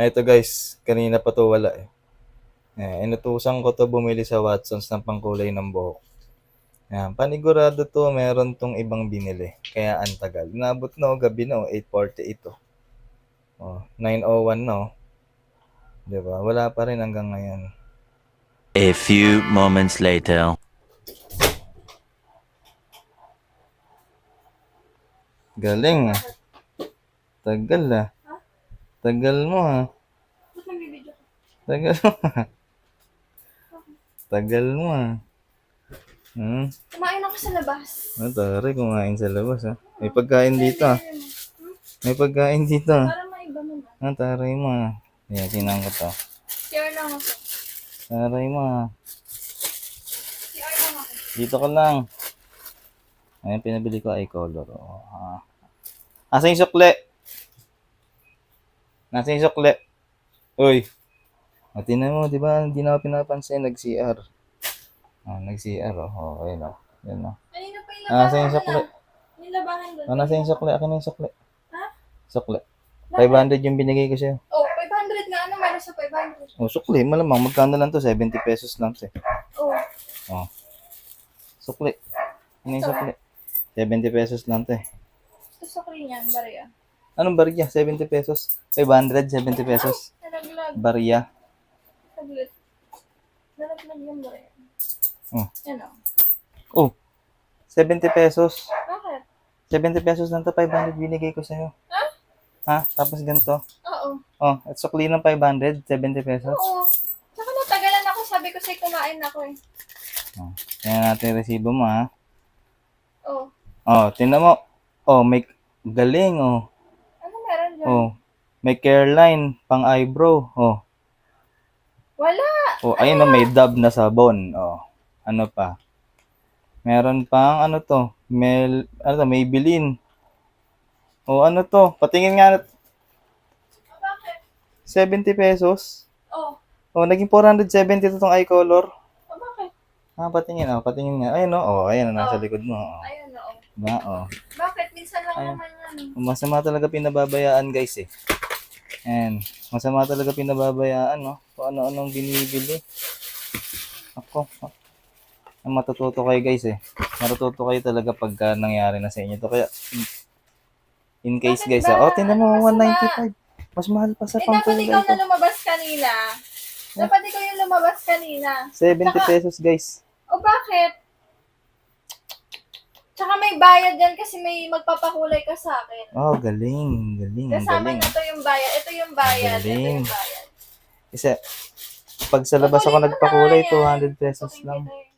Ay, ito guys, kanina pa to wala eh. Eh, inutusan ko to bumili sa Watsons ng pangkulay ng buhok. Yan, panigurado to, meron tong ibang binili. Kaya ang tagal. Inabot no, gabi no, 8.48 to. Oh, 9.01 no. Diba? Wala pa rin hanggang ngayon. A few moments later. Galing ah. Tagal ah. Tagal mo ah. Ba't nagbibideo ka? Tagal mo ah. Tagal mo ah. Hmm? Kumain ako sa labas. Ah, tari, kumain sa labas ah. May pagkain dito ah. May pagkain dito ah. Para maiba mo na. Ah, taray mo ah. Yan, sinang ko to. CR lang ako. Taray mo ah. CR lang ako. Dito ko lang. Ayan, pinabili ko ay color. Oh, ah. Asa yung sukle? Nasa yung sukle? Uy. O, tinan mo, di ba? Hindi na ako pinapansin. Nag-CR. Ah, nag-CR. Oh, oh ayun oh. Yan oh. Kanina pa yung Ah, labahan nasa yung sukle? Yung labahan doon. Ah, nasa yung sukle? Akin na yung sukle. Ha? Sukle. 500 yung binigay ko sa'yo. Oh, 500 nga. Ano meron sa 500? Oh, sukle. Malamang. Magkano lang to? 70 pesos lang to. Oh. Oh. Sukle. Ano yung sukle? 70 pesos lang to eh. Gusto ko rin yan. Anong barya? 70 pesos? 500, 70 pesos. Nalaglag. Barya. Saglit. Nalaglag yung Baria. Oh. Yan o. Oh, 70 pesos. Bakit? 70 pesos lang to, 500 binigay ko sa'yo. Ha? Ha? Tapos ganito. Oo. Oh, at sukli ng 500, 70 pesos. Oo. Tsaka natagalan ako. Sabi ko sa'yo kumain ako eh. Oh, yan natin yung resibo mo, ha? Oh. Oh, tingnan mo. Oh, may galing, oh. Dyan? Oh, may care line, pang eyebrow. Oh, Wala. oh ayun, oh, may dab na sabon. Oh, ano pa? Meron pang, ano to? Mel, ano to? Maybelline. Oh, ano to? Patingin nga, Oh, bakit? 70 pesos. Oh. Oh, naging 470 to tong eye color. Oh, bakit? Ah, patingin, oh, patingin nga. Ayun, oh, oh ayun, oh, nasa Oh. likod mo. Oh. Ayun oo. Ba, oh. Bakit? Minsan lang Ayun. naman. Masama talaga pinababayaan, guys, eh. And, masama talaga pinababayaan, no? Kung ano-anong binibili. Ako, ah. ang matututo kayo, guys, eh. Matututo kayo talaga pagka nangyari na sa inyo to. Kaya, in- case, Bakit guys, ba? ah, oh, tinan mo, Ano masama? 195. Mas mahal pa sa Eh, dapat pangkulay ikaw na lumabas kanina. Dapat ikaw yung lumabas kanina. 70 Saka- pesos, guys. O bakit? Tsaka may bayad yan kasi may magpapakulay ka sa akin. Oh, galing, galing, Kasama galing. na to yung bayad. Ito yung bayad. Ito Galing. yung bayad. Isa, pag sa labas ako Kukunin mo na, nagpakulay, yan. 200 pesos lang. kita eh.